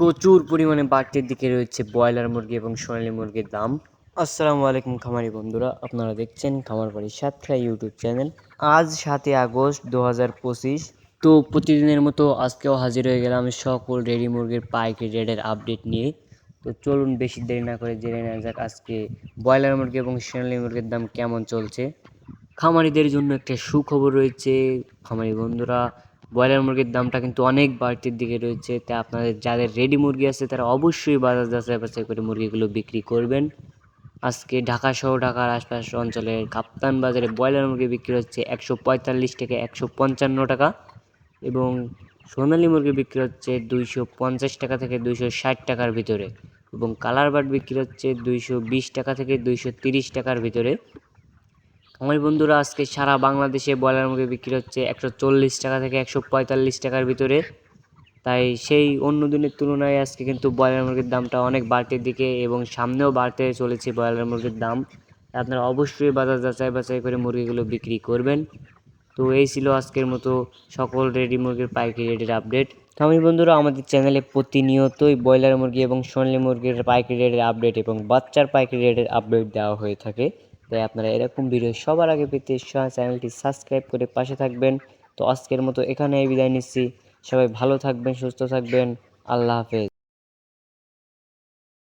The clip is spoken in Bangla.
প্রচুর পরিমাণে বাড়তির দিকে রয়েছে ব্রয়লার মুরগি এবং সোনালী মুরগির দাম। আসসালামু আলাইকুম খামারি বন্ধুরা, আপনারা দেখছেন খামার বাড়ি সাতক্ষীরা ইউটিউব চ্যানেল। আজ সাতই আগস্ট দু হাজার পঁচিশ, তো প্রতিদিনের মতো আজকেও হাজির হয়ে গেলাম সকল রেডি মুরগির পাইকারি রেটের আপডেট নিয়ে। তো চলুন বেশি দেরি না করে জেনে নেওয়া যাক আজকে ব্রয়লার মুরগি এবং সোনালী মুরগির দাম কেমন চলছে। খামারিদের জন্য একটা সুখবর রয়েছে। খামারি বন্ধুরা ব্রয়লার মুরগির দামটা কিন্তু অনেক বাড়তির দিকে রয়েছে। তাই আপনাদের যাদের রেডি মুরগি আছে, তারা অবশ্যই বাজার যাচাই বাছাই করে মুরগিগুলো বিক্রি করবেন। আজকে ঢাকা সহ ঢাকার আশপাশ অঞ্চলের কাপ্তান বাজারে ব্রয়লার মুরগি বিক্রি হচ্ছে একশো পঁয়তাল্লিশ থেকে একশো পঞ্চান্ন টাকা এবং সোনালী মুরগি বিক্রি হচ্ছে দুইশো পঞ্চাশ টাকা থেকে দুইশো ষাট টাকার ভিতরে এবং কালার বার্ড বিক্রি হচ্ছে দুইশো বিশ টাকা থেকে দুইশো তিরিশ টাকার ভিতরে। আমার বন্ধুরা আজকে সারা বাংলাদেশে ব্রয়লার মুরগি বিক্রি হচ্ছে একশো চল্লিশ টাকা থেকে একশো পঁয়তাল্লিশ টাকার ভিতরে। তাই সেই অন্য দিনের তুলনায় আজকে কিন্তু ব্রয়লার মুরগির দামটা অনেক বাড়তির দিকে এবং সামনেও বাড়তে চলেছে ব্রয়লার মুরগির দাম। আপনারা অবশ্যই বাজার যাচাই বাছাই করে মুরগিগুলো বিক্রি করবেন। তো এই ছিল আজকের মতো সকল রেডি মুরগির পাইকারি রেটের আপডেট। তো আমি বন্ধুরা, আমাদের চ্যানেলে প্রতিনিয়তই ব্রয়লার মুরগি এবং সোনালী মুরগির পাইকারি রেটের আপডেট এবং বাচ্চার পাইকারি রেটের আপডেট দেওয়া হয়ে থাকে। তাই আপনারা এরকম ভিডিও সবার আগে পেতে চ্যানেলটি সাবস্ক্রাইব করে পাশে থাকবেন। তো আজকের মতো এখানে বিদায় নিচ্ছি। সবাই ভালো থাকবেন, সুস্থ থাকবেন। আল্লাহ হাফেজ।